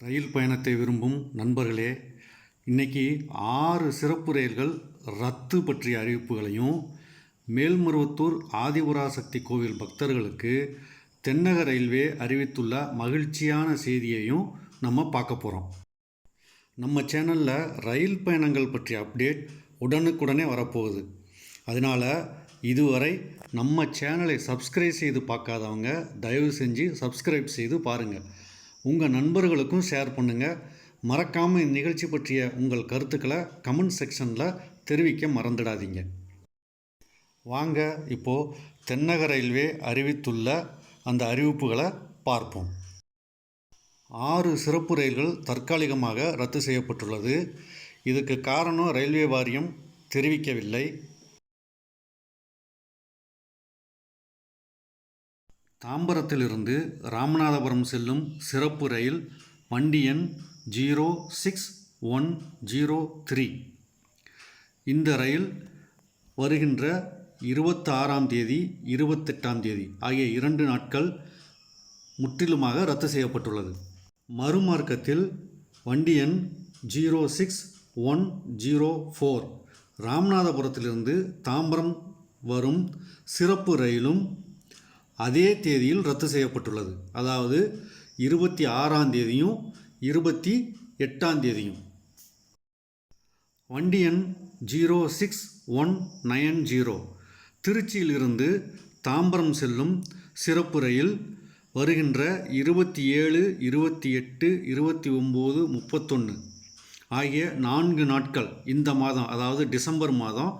ரயில் பயணத்தை விரும்பும் நண்பர்களே இன்னைக்கு ஆறு சிறப்பு ரயில்கள் ரத்து பற்றிய அறிவிப்புகளையும் மேல்மருவத்தூர் ஆதிபராசக்தி கோவில் பக்தர்களுக்கு தென்னக ரயில்வே அறிவித்துள்ள மகிழ்ச்சியான செய்தியையும் நம்ம பார்க்க போகிறோம் நம்ம சேனலில் ரயில் பயணங்கள் பற்றிய அப்டேட் உடனுக்குடனே வரப்போகுது. அதனால் இதுவரை நம்ம சேனலை சப்ஸ்கிரைப் செய்து பார்க்காதவங்க தயவு செஞ்சு சப்ஸ்கிரைப் செய்து பாருங்கள் உங்கள் நண்பர்களுக்கும் ஷேர் பண்ணுங்கள் மறக்காமல் இந்நிகழ்ச்சி பற்றிய உங்கள் கருத்துக்களை கமெண்ட் செக்ஷனில் தெரிவிக்க மறந்துடாதீங்க. வாங்க இப்போது தென்னக ரயில்வே அறிவித்துள்ள அந்த அறிவிப்புகளை பார்ப்போம். ஆறு சிறப்பு ரயில்கள் தற்காலிகமாக ரத்து செய்யப்பட்டுள்ளது. இதுக்கு காரணம் ரயில்வே வாரியம் தெரிவிக்கவில்லை. தாம்பரத்திலிருந்து ராமநாதபுரம் செல்லும் சிறப்பு ரயில் வண்டி எண் zero six one zero three. இந்த ரயில் வருகின்ற இருபத்தாறாம் தேதி இருபத்தெட்டாம் தேதி ஆகிய இரண்டு நாட்கள் முற்றிலுமாக ரத்து செய்யப்பட்டுள்ளது. மறுமார்க்கத்தில் வண்டி எண் zero six one zero four. ராமநாதபுரத்திலிருந்து Tambaram வரும் சிறப்பு ரயிலும் அதே தேதியில் ரத்து செய்யப்பட்டுள்ளது. அதாவது இருபத்தி ஆறாம் தேதியும் இருபத்தி எட்டாம் தேதியும். வண்டி எண் zero six one nine zero. திருச்சியிலிருந்து தாம்பரம் செல்லும் சிறப்பு ரயில் வருகின்ற இருபத்தி ஏழு இருபத்தி எட்டு இருபத்தி ஒம்பது முப்பத்தொன்று ஆகிய நான்கு நாட்கள் இந்த மாதம் அதாவது டிசம்பர் மாதம்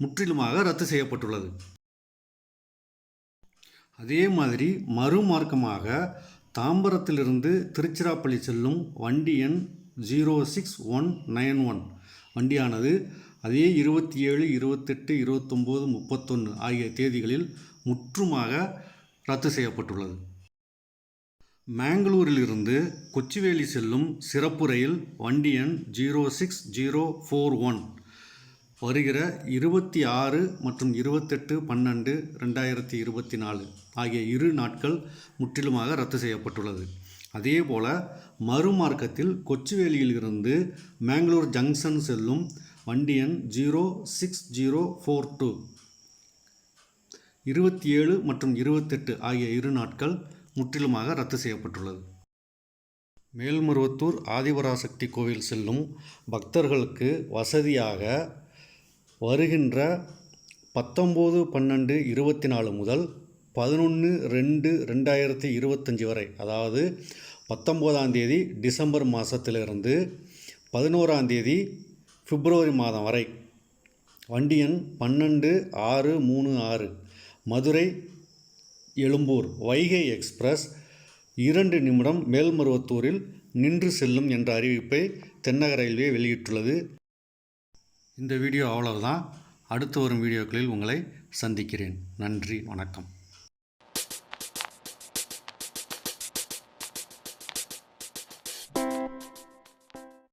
முற்றிலுமாக ரத்து செய்யப்பட்டுள்ளது. அதே மாதிரி மறுமார்க்கமாக தாம்பரத்திலிருந்து திருச்சிராப்பள்ளி செல்லும் வண்டி எண் zero six one nine one. வண்டியானது அதே இருபத்தி ஏழு இருபத்தெட்டு இருபத்தொம்போது முப்பத்தொன்று ஆகிய தேதிகளில் முற்றுமாக ரத்து செய்யப்பட்டுள்ளது. மேங்களூரிலிருந்து கொச்சிவேலி செல்லும் சிறப்பு ரயில் வண்டி எண் zero six zero four one. வருகிற இருபத்தி ஆறு மற்றும் இருபத்தெட்டு பன்னெண்டு ரெண்டாயிரத்தி இருபத்தி நாலு ஆகிய இரு நாட்கள் முற்றிலுமாக ரத்து செய்யப்பட்டுள்ளது. அதே போல் மறுமார்க்கத்தில் கொச்சுவேலியிலிருந்து மேங்களூர் ஜங்ஷன் செல்லும் வண்டி எண் zero six zero four two இருபத்தி ஏழு மற்றும் இருபத்தெட்டு ஆகிய இரு நாட்கள் முற்றிலுமாக ரத்து செய்யப்பட்டுள்ளது. மேல்மருவத்தூர் ஆதிபராசக்தி கோவில் செல்லும் பக்தர்களுக்கு வசதியாக வருகின்ற பத்தொம்போது பன்னெண்டு இருபத்தி நாலு முதல் பதினொன்று ரெண்டு ரெண்டாயிரத்தி இருபத்தஞ்சி வரை அதாவது பத்தொம்போதாம் தேதி டிசம்பர் மாதத்திலிருந்து பதினோராம் தேதி பிப்ரவரி மாதம் வரை வண்டி எண் பன்னெண்டு ஆறு மூணு ஆறு மதுரை எழும்பூர் வைகை எக்ஸ்பிரஸ் இரண்டு நிமிடம் மேல்மருவத்தூரில் நின்று செல்லும் என்ற அறிவிப்பை தென்னக ரயில்வே வெளியிட்டுள்ளது. இந்த வீடியோ அவ்வளவுதான். அடுத்து வரும் வீடியோக்களில் உங்களை சந்திக்கிறேன். நன்றி வணக்கம்.